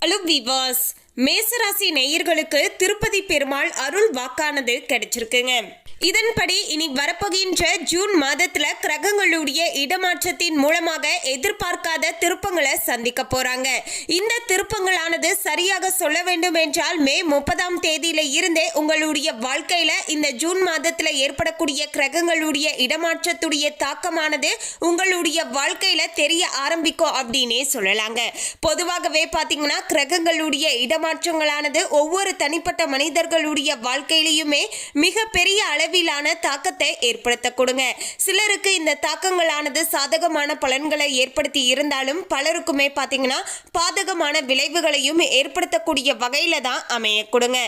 Hello viewers, மேசராசி நேயர்களுக்கு திருப்பதி பெருமாள் அருள் வாக்கானது கிடைச்சிருக்குங்க. இதன்படி இனி வரப்போகின்ற ஜூன் மாதத்துல கிரகங்களுடைய இடமாற்றத்தின் மூலமாக எதிர்பார்க்காத திருப்பங்களை சந்திக்க போறாங்க. இந்த திருப்பங்களானது சரியாக சொல்ல வேண்டும் என்றால் மே முப்பதாம் தேதியில இருந்தே உங்களுடைய வாழ்க்கையில இந்த ஜூன் மாதத்துல ஏற்படக்கூடிய கிரகங்களுடைய இடமாற்றத்துடைய தாக்கமானது உங்களுடைய வாழ்க்கையில தெரிய ஆரம்பிக்கும் அப்படின்னே சொல்லலாங்க. பொதுவாகவே பாத்தீங்கன்னா கிரகங்களுடைய இடமா மாற்றங்களானது ஒவ்வொரு தனிப்பட்ட மனிதர்களுடைய வாழ்க்கையிலையுமே மிக பெரிய அளவிலான தாக்கத்தை ஏற்படுத்த கொடுங்க சிலருக்கு இந்த தாக்கங்களானது சாதகமான பலன்களை ஏற்படுத்தி இருந்தாலும் பலருக்குமே பார்த்தீங்கன்னா பாதகமான விளைவுகளையும் ஏற்படுத்தக்கூடிய வகையில தான் அமைய கொடுங்க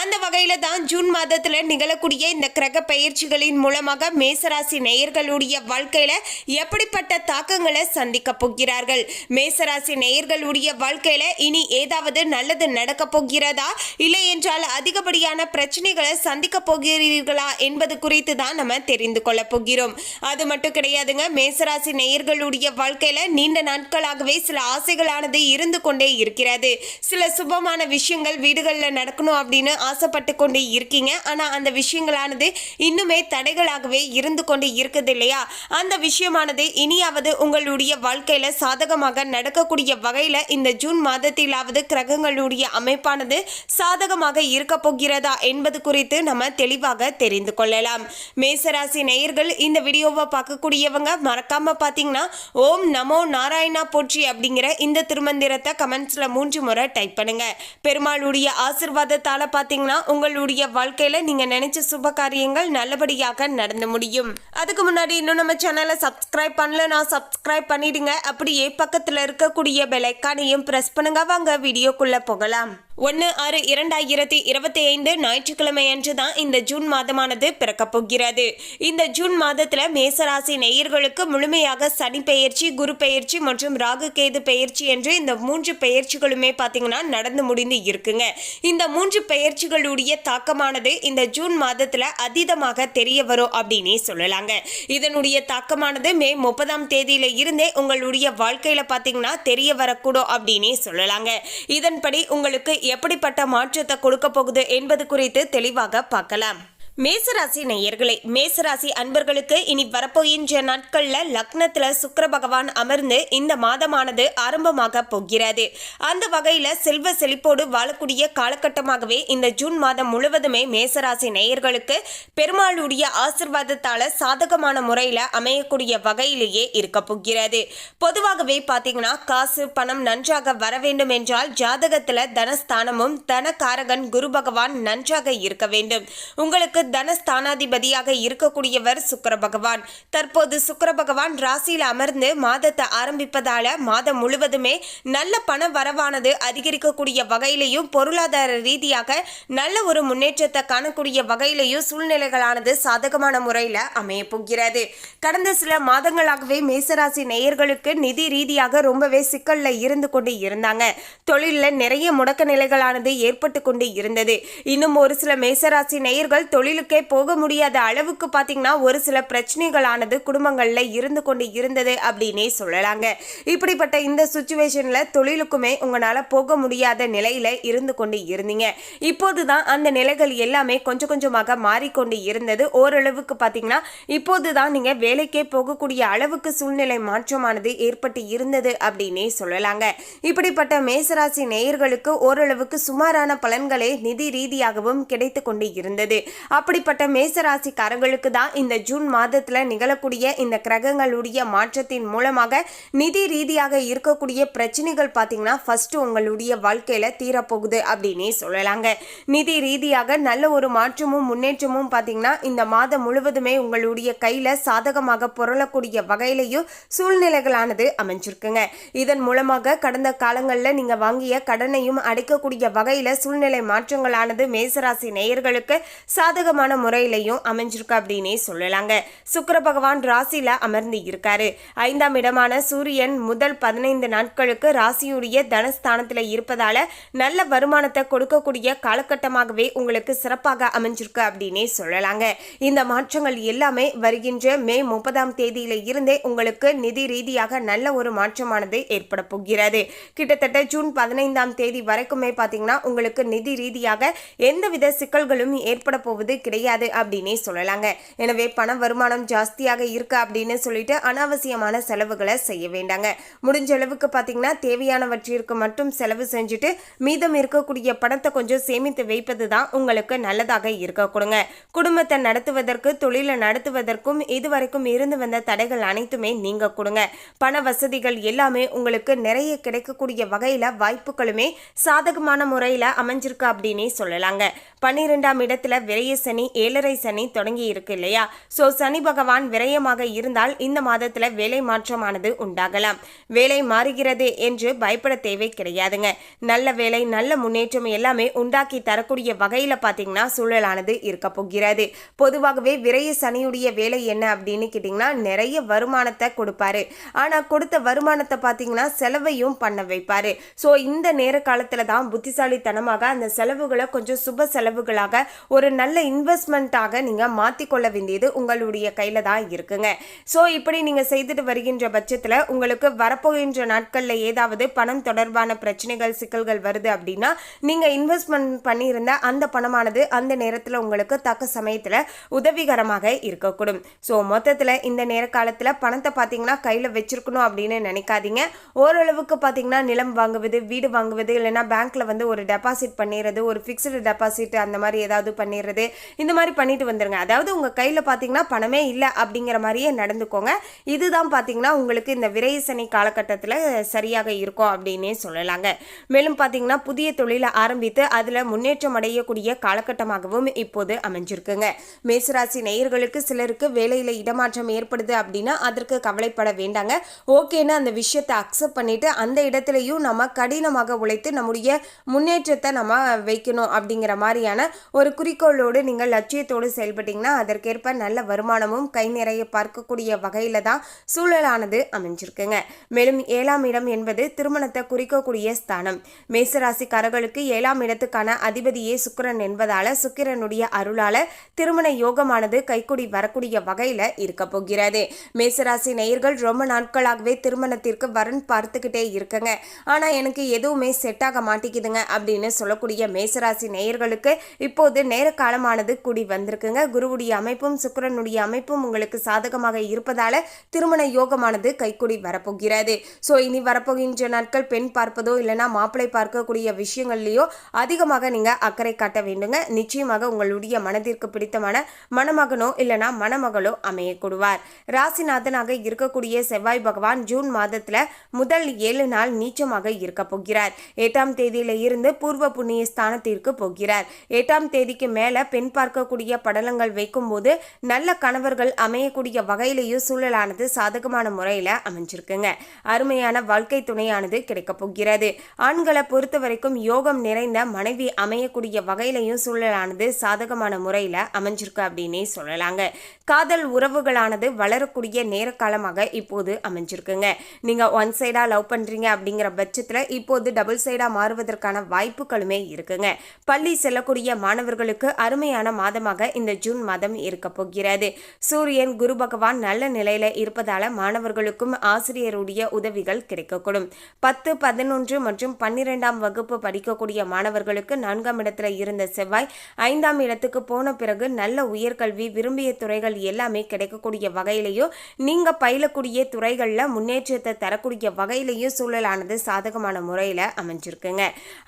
அந்த வகையில தான் ஜூன் மாதத்துல நிகழக்கூடிய இந்த கிரக பயிற்சிகளின் மூலமாக மேசராசி நேயர்களுடைய வாழ்க்கையில எப்படிப்பட்ட தாக்கங்களை சந்திக்க போகிறார்கள்? மேசராசி நேயர்களுடைய வாழ்க்கையில இனி ஏதாவது நல்லது நடக்க போகிறதா? இல்லை என்றால் அதிகப்படியான பிரச்சனைகளை சந்திக்க போகிறீர்களா என்பது குறித்து தான் நம்ம தெரிந்து கொள்ள போகிறோம். அது மட்டும் கிடையாதுங்க மேசராசி நேயர்களுடைய வாழ்க்கையில நீண்ட நாட்களாகவே சில ஆசைகளானது இருந்து கொண்டே இருக்கிறது. சில சுபமான விஷயங்கள் வீடுகளில் நடக்கணும் அப்படின்னு ஆசைப்பட்டு கொண்டு இருக்கீங்க. ஆனால் அந்த விஷயங்களானது இன்னுமே தடைகளாகவே இருந்து கொண்டு இருக்குது இல்லையா? அந்த விஷயமானது இனியாவது உங்களுடைய வாழ்க்கையில சாதகமாக நடக்கக்கூடிய வகையில இந்த ஜூன் மாதத்திலாவது கிரகங்களுடைய அமைப்பானது சாதகமாக இருக்க போகிறதா என்பது குறித்து நம்ம தெளிவாக தெரிந்து கொள்ளலாம். மேசராசி நேயர்கள் இந்த வீடியோவை பார்க்கக்கூடியவங்க மறக்காம பார்த்தீங்கன்னா ஓம் நமோ நாராயணா போற்றி அப்படிங்கிற இந்த திருமந்திரத்தை கமெண்ட்ஸ்ல மூன்று முறை டைப் பண்ணுங்க. பெருமாளுடைய ஆசிர்வாதத்தால பார்த்தீங்கன்னா உங்களுடைய வாழ்க்கையில நீங்க நினைச்ச சுப காரியங்கள் நல்லபடியாக நடந்து முடியும். அதுக்கு முன்னாடி இன்னும் நம்ம சேனலை சப்ஸ்கிரைப் நான் சப்ஸ்கிரைப் பண்ணிடுங்க. அப்படியே பக்கத்துல இருக்கக்கூடிய பெலைக்கானையும் பிரஸ் பண்ணுங்க. வாங்க வீடியோக்குள்ள போகலாம். Пока! ஒன்று ஆறு இரண்டாயிரத்தி இருபத்தி ஐந்து ஞாயிற்றுக்கிழமை அன்று தான் இந்த ஜூன் மாதமானது பிறக்கப் போகிறது. இந்த ஜூன் மாதத்தில் மேசராசி நேயர்களுக்கு முழுமையாக சனி பெயர்ச்சி குரு பெயர்ச்சி மற்றும் ராகு கேது பெயர்ச்சி என்று இந்த மூன்று பெயர்ச்சிகளுமே பார்த்தீங்கன்னா நடந்து முடிந்து இருக்குங்க. இந்த மூன்று பெயர்ச்சிகளுடைய தாக்கமானது இந்த ஜூன் மாதத்தில் அதீதமாக தெரிய வரும் அப்படின்னே சொல்லலாங்க. இதனுடைய தாக்கமானது மே முப்பதாம் தேதியில இருந்தே உங்களுடைய வாழ்க்கையில் பார்த்தீங்கன்னா தெரிய வரக்கூடும் அப்படின்னே சொல்லலாங்க. இதன்படி உங்களுக்கு எப்படிப்பட்ட மாற்றத்தை கொடுக்க போகுது என்பது குறித்து தெளிவாக பார்க்கலாம். மேசராசி நேயர்களே மேசராசி அன்பர்களுக்கு இனி வரப்போகின்ற நாட்கள்ல லக்னத்துல சுக்கர பகவான் அமர்ந்து இந்த மாதமானது ஆரம்பமாக போகிறது. அந்த வகையில செல்வ செழிப்போடு வாழக்கூடிய காலகட்டமாகவே இந்த ஜூன் மாதம் முழுவதுமே மேசராசி நேயர்களுக்கு பெருமாளுடைய ஆசிர்வாதத்தால சாதகமான முறையில அமையக்கூடிய வகையிலேயே இருக்க போகிறது. பொதுவாகவே பாத்தீங்கன்னா காசு பணம் நன்றாக வர வேண்டும் என்றால் ஜாதகத்துல தனஸ்தானமும் தனகாரகன் குரு பகவான் நன்றாக இருக்க வேண்டும். உங்களுக்கு தனஸ்தானாதிபதியாக இருக்கக்கூடியவர் சுக்கர பகவான். தற்போது சுக்கர பகவான் ராசியில் அமர்ந்து மாதத்தை ஆரம்பிப்பதால மாதம் முழுவதுமே நல்ல பண வரவானது அதிகரிக்கக்கூடிய வகையிலையும் பொருளாதார ரீதியாக நல்ல ஒரு முன்னேற்றத்தை காணக்கூடிய வகையிலையும் சூழ்நிலைகளானது சாதகமான முறையில் அமைய போகிறது. கடந்த சில மாதங்களாகவே மேசராசி நேயர்களுக்கு நிதி ரீதியாக ரொம்பவே சிக்கல்ல இருந்து கொண்டு இருந்தாங்க. தொழிலில் நிறைய முடக்க நிலைகளானது ஏற்பட்டு கொண்டு இருந்தது. இன்னும் ஒரு சில மேசராசி நேயர்கள் தொழிலுக்கே போக முடியாத அளவுக்கு பார்த்தீங்கன்னா ஒரு சில பிரச்சனைகளானது குடும்பங்களில் இருந்து கொண்டு இருந்தது அப்படின்னே சொல்லலாங்க. இப்படிப்பட்ட இந்த சுச்சுவேஷனில் தொழிலுக்குமே உங்களால் போக முடியாத நிலையில் இருந்து கொண்டு இருந்தீங்க. இப்போது தான் அந்த நிலைகள் எல்லாமே கொஞ்சம் கொஞ்சமாக மாறிக்கொண்டு இருந்தது. ஓரளவுக்கு பார்த்தீங்கன்னா இப்போது தான் நீங்கள் வேலைக்கே போகக்கூடிய அளவுக்கு சூழ்நிலை மாற்றமானது ஏற்பட்டு இருந்தது அப்படின்னே சொல்லலாங்க. இப்படிப்பட்ட மேசராசி நேயர்களுக்கு ஓரளவுக்கு சுமாரான பலன்களே நிதி ரீதியாகவும் கிடைத்து கொண்டு இருந்தது. அப்படிப்பட்ட மேசராசிக்காரங்களுக்கு தான் இந்த ஜூன் மாதத்தில் நிகழக்கூடிய இந்த கிரகங்களுடைய மாற்றத்தின் மூலமாக நிதி ரீதியாக இருக்கக்கூடிய பிரச்சனைகள் பார்த்தீங்கன்னா ஃபர்ஸ்ட் உங்களுடைய வாழ்க்கையில தீரப்போகுது அப்படின்னே சொல்லலாங்க. நிதி ரீதியாக நல்ல ஒரு மாற்றமும் முன்னேற்றமும் பார்த்தீங்கன்னா இந்த மாதம் முழுவதுமே உங்களுடைய கையில சாதகமாக புரளக்கூடிய வகையிலையும் சூழ்நிலைகளானது அமைஞ்சிருக்குங்க. இதன் மூலமாக கடந்த காலங்களில் நீங்க வாங்கிய கடனையும் அடைக்கக்கூடிய வகையில சூழ்நிலை மாற்றங்களானது மேசராசி நேயர்களுக்கு சாதக சாதகமான முறையிலையும் அமைஞ்சிருக்கு அப்படின்னே சொல்லலாங்க. சுக்கர பகவான் ராசியில அமர்ந்து இருக்காரு. ஐந்தாம் இடமான சூரியன் முதல் பதினைந்து நாட்களுக்கு ராசியுடைய தனஸ்தானத்தில் இருப்பதால நல்ல வருமானத்தை கொடுக்கக்கூடிய காலகட்டமாகவே உங்களுக்கு சிறப்பாக அமைஞ்சிருக்கு அப்படின்னே சொல்லலாங்க. இந்த மாற்றங்கள் எல்லாமே வருகின்ற மே முப்பதாம் தேதியில இருந்தே உங்களுக்கு நிதி ரீதியாக நல்ல ஒரு மாற்றமானது ஏற்பட போகிறது. கிட்டத்தட்ட ஜூன் பதினைந்தாம் தேதி வரைக்குமே பார்த்தீங்கன்னா உங்களுக்கு நிதி ரீதியாக எந்தவித சிக்கல்களும் ஏற்பட போவது கிடையாது அப்படின்னே சொல்லலாங்க. எனவே பண வருமானம் ஜாஸ்தியாக இருக்கு அப்படின்னு சொல்லிட்டு அனாவசியமான செலவுகளை செய்ய வேண்டாங்க. முடிஞ்ச அளவுக்கு பார்த்தீங்கன்னா தேவையானவற்றிற்கு மட்டும் செலவு செஞ்சுட்டு மீதம் இருக்கக்கூடிய பணத்தை கொஞ்சம் சேமித்து வைப்பது தான் உங்களுக்கு நல்லதாக இருக்க கொடுங்க. குடும்பத்தை நடத்துவதற்கு தொழிலை நடத்துவதற்கும் இதுவரைக்கும் இருந்து வந்த தடைகள் அனைத்துமே நீங்க கொடுங்க. பண வசதிகள் எல்லாமே உங்களுக்கு நிறைய கிடைக்கக்கூடிய வகையில வாய்ப்புகளுமே சாதகமான முறையில் அமைஞ்சிருக்கு அப்படின்னே சொல்லலாங்க. பன்னிரெண்டாம் இடத்துல விரைய சனி ஏழரை சனி தொடங்கி இருக்கு இல்லையா? சோ சனி பகவான் விரயமாக இருந்தால் இந்த மாதத்துல வேலை மாற்றமானது உண்டாகலாம். வேலை மாறுகிறது என்று பயப்பட தேவை கிடையாதுங்க. நல்ல வேலை நல்ல முன்னேற்றம் எல்லாமே உண்டாக்கி தரக்கூடிய வகையில பாத்தீங்கன்னா சூழலானது இருக்க போகிறது. பொதுவாகவே விரைய சனியுடைய வேலை என்ன அப்படின்னு கேட்டிங்கன்னா நிறைய வருமானத்தை கொடுப்பாரு. ஆனா கொடுத்த வருமானத்தை பார்த்தீங்கன்னா செலவையும் பண்ண வைப்பாரு. ஸோ இந்த நேர காலத்துல தான் புத்திசாலித்தனமாக அந்த செலவுகளை கொஞ்சம் சுப செலவுகளாக ஒரு நல்ல இன்வெஸ்ட்மெண்ட்டாக நீங்கள் மாற்றிக்கொள்ள வேண்டியது உங்களுடைய கையில் தான் இருக்குங்க. ஸோ இப்படி நீங்கள் செய்துட்டு வருகின்ற பட்சத்தில் உங்களுக்கு வரப்போகின்ற நாட்களில் ஏதாவது பணம் தொடர்பான பிரச்சனைகள் சிக்கல்கள் வருது அப்படின்னா நீங்கள் இன்வெஸ்ட்மெண்ட் பண்ணியிருந்த அந்த பணமானது அந்த நேரத்தில் உங்களுக்கு தக்க சமயத்தில் உதவிகரமாக இருக்கக்கூடும். ஸோ மொத்தத்தில் இந்த நேர காலத்தில் பணத்தை பார்த்தீங்கன்னா கையில் வச்சிருக்கணும் அப்படின்னு நினைக்காதீங்க. ஓரளவுக்கு பார்த்தீங்கன்னா நிலம் வாங்குவது வீடு வாங்குவது இல்லைன்னா பேங்க்கில் வந்து ஒரு டெபாசிட் பண்ணிடுறது ஒரு ஃபிக்ஸ்டு டெபாசிட் அந்த மாதிரி ஏதாவது பண்ணிடுறது இந்த மாதிரி பண்ணிட்டு வந்துருங்க. அதாவது உங்கள் கையில் பார்த்தீங்கன்னா பணமே இல்லை அப்படிங்கிற மாதிரியே நடந்துக்கோங்க. இதுதான் பார்த்தீங்கன்னா உங்களுக்கு இந்த விரைசனி காலகட்டத்தில் சரியாக இருக்கும் அப்படின்னே சொல்லலாங்க. மேலும் பார்த்தீங்கன்னா புதிய தொழிலை ஆரம்பித்து அதில் முன்னேற்றம் அடையக்கூடிய காலகட்டமாகவும் இப்போது அமைஞ்சிருக்குங்க. மேசராசி நேயர்களுக்கு சிலருக்கு வேலையில் இடமாற்றம் ஏற்படுது அப்படின்னா அதற்கு கவலைப்பட வேண்டாங்க. ஓகேன்னு அந்த விஷயத்தை அக்செப்ட் பண்ணிட்டு அந்த இடத்துலையும் நம்ம கடினமாக உழைத்து நம்முடைய முன்னேற்றத்தை நம்ம வைக்கணும் அப்படிங்கிற மாதிரியான ஒரு குறிக்கோளோடு நீங்கள் லட்சியத்தோடு செயல்பட்டீங்கன்னா அதற்கேற்ப நல்ல வருமானமும் கை நிறைய பார்க்கக்கூடிய வகையில தான் சூழலானது அமைஞ்சிருக்குங்க. மேலும் ஏழாம் இடம் என்பது திருமணத்தை குறிக்கக்கூடிய ஸ்தானம். மேசராசிக்காரர்களுக்கு ஏழாம் இடத்துக்கான அதிபதியே சுக்கிரன் என்பதால சுக்கிரனுடைய அருளால திருமண யோகமானது கைக்குடி வரக்கூடிய வகையில் இருக்க போகிறது. மேசராசி நேயர்கள் ரொம்ப நாட்களாகவே திருமணத்திற்கு வரன் பார்த்துக்கிட்டே இருக்குங்க. ஆனா எனக்கு எதுவுமே செட் ஆக மாட்டேங்குதுங்க அப்படின்னு சொல்லக்கூடிய மேசராசி நேயர்களுக்கு இப்போது நேர காலமான காலமானது கூடி வந்திருக்குங்க. குருவுடைய அமைப்பும் சுக்கிரனுடைய அமைப்பும் உங்களுக்கு சாதகமாக இருப்பதால திருமண யோகமானது கைக்கூடி வரப்போகிறது. ஸோ இனி வரப்போகின்ற நாட்கள் பெண் பார்ப்பதோ இல்லைனா மாப்பிளை பார்க்கக்கூடிய விஷயங்கள்லையோ அதிகமாக நீங்க அக்கறை காட்ட வேண்டுங்க. நிச்சயமாக உங்களுடைய மனதிற்கு பிடித்தமான மணமகனோ இல்லைனா மணமகளோ அமையக்கூடுவார். ராசிநாதனாக இருக்கக்கூடிய செவ்வாய் பகவான் ஜூன் மாதத்துல முதல் ஏழு நாள் நீச்சமாக இருக்க போகிறார். எட்டாம் தேதியில இருந்து பூர்வ புண்ணிய ஸ்தானத்திற்கு போகிறார். எட்டாம் தேதிக்கு மேல பெண் பார்க்கக்கூடிய படலங்கள் வைக்கும்போது நல்ல கணவர்கள் அமையக்கூடிய வகையிலேயும் சூழலானது சாதகமான முறையில் அமைஞ்சிருக்குங்க. அருமையான வாழ்க்கை துணையானது கிடைக்கப் போகிறது. ஆண்களை பொறுத்த வரைக்கும் யோகம் நிறைந்த மனைவி அமையக்கூடிய வகையிலையும் சூழலானது சாதகமான முறையில் அமைஞ்சிருக்கு அப்படின்னே சொல்லலாங்க. காதல் உறவுகளானது வளரக்கூடிய நேர காலமாக இப்போது அமைஞ்சிருக்குங்க. நீங்க ஒன் சைடா லவ் பண்றீங்க அப்படிங்கிற பட்சத்தில் இப்போது டபுள் சைடா மாறுவதற்கான வாய்ப்புகளுமே இருக்குங்க. பள்ளி செல்லக்கூடிய மாணவர்களுக்கு அருமையான மாதமாக இந்த ஜூன் மாதம் இருக்க போகிறது. சூரியன் குரு பகவான் நல்ல நிலையில இருப்பதால மாணவர்களுக்கும் ஆசிரியருடைய உதவிகள் கிடைக்கக்கூடும். பத்து பதினொன்று மற்றும் பன்னிரெண்டாம் வகுப்பு படிக்கக்கூடிய மாணவர்களுக்கு நான்காம் இடத்துல இருந்த செவ்வாய் ஐந்தாம் இடத்துக்கு போன பிறகு நல்ல உயர்கல்வி விரும்பிய துறைகள் எல்லாமே கிடைக்கக்கூடிய வகையிலையும் நீங்க பயிலக்கூடிய துறைகள்ல முன்னேற்றத்தை தரக்கூடிய வகையிலையும் சூழலானது சாதகமான முறையில அமைஞ்சிருக்குங்க.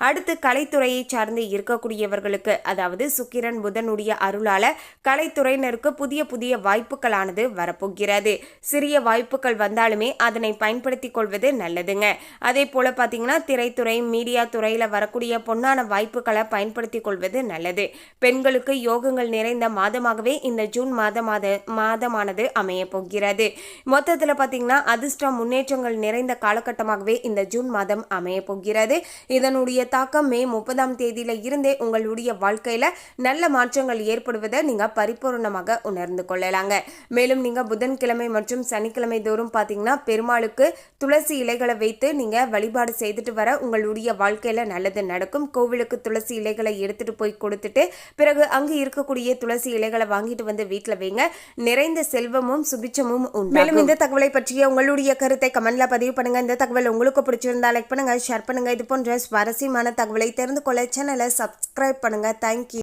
அடுத்து கலைத்துறையை சார்ந்து இருக்கக்கூடியவர்களுக்கு அதாவது சுக்கிரன் புதன் புதனுடைய அருளால கலைத்துறையினருக்கு புதிய புதிய வாய்ப்புகளானது வரப்போகிறது. சிறிய வாய்ப்புகள் வந்தாலுமே அதனை பயன்படுத்திக் கொள்வது நல்லதுங்க. அதே போல பார்த்தீங்கன்னா திரைத்துறை மீடியா துறையில் வரக்கூடிய பொன்னான வாய்ப்புகளை பயன்படுத்திக் கொள்வது நல்லது. பெண்களுக்கு யோகங்கள் நிறைந்த மாதமாகவே இந்த ஜூன் மாத மாத மாதமானது அமைய போகிறது. மொத்தத்தில் பார்த்தீங்கன்னா அதிர்ஷ்டம் முன்னேற்றங்கள் நிறைந்த காலகட்டமாகவே இந்த ஜூன் மாதம் அமைய போகிறது. இதனுடைய தாக்கம் மே முப்பதாம் தேதியில இருந்தே உங்களுடைய வாழ்க்கையில நல்ல மாற்றம் மாற்றங்கள் ஏற்படுவதை நீங்க பரிபூர்ணமாக உணர்ந்து கொள்ளலாங்க. மேலும் நீங்க புதன்கிழமை மற்றும் சனிக்கிழமை தோறும் பாத்தீங்கன்னா பெருமாளுக்கு துளசி இலைகளை வைத்து நீங்க வழிபாடு செய்துட்டு வர உங்களுடைய வாழ்க்கையில நல்லது நடக்கும். கோவிலுக்கு துளசி இலைகளை எடுத்துட்டு போய் கொடுத்துட்டு பிறகு அங்கு இருக்கக்கூடிய துளசி இலைகளை வாங்கிட்டு வந்து வீட்டில் வைங்க. நிறைந்த செல்வமும் சுபிச்சமும் உண்டு மேலும் இந்த தகவலை பற்றிய உங்களுடைய கருத்தை கமெண்ட்ல பதிவு பண்ணுங்க. இந்த தகவல் உங்களுக்கு பிடிச்சிருந்தா லைக் பண்ணுங்க ஷேர் பண்ணுங்க. இது போன்ற சுவாரஸ்யமான தகவலை தெரிந்து கொள்ள சேனலை சப்ஸ்கிரைப் பண்ணுங்க. தேங்க்யூ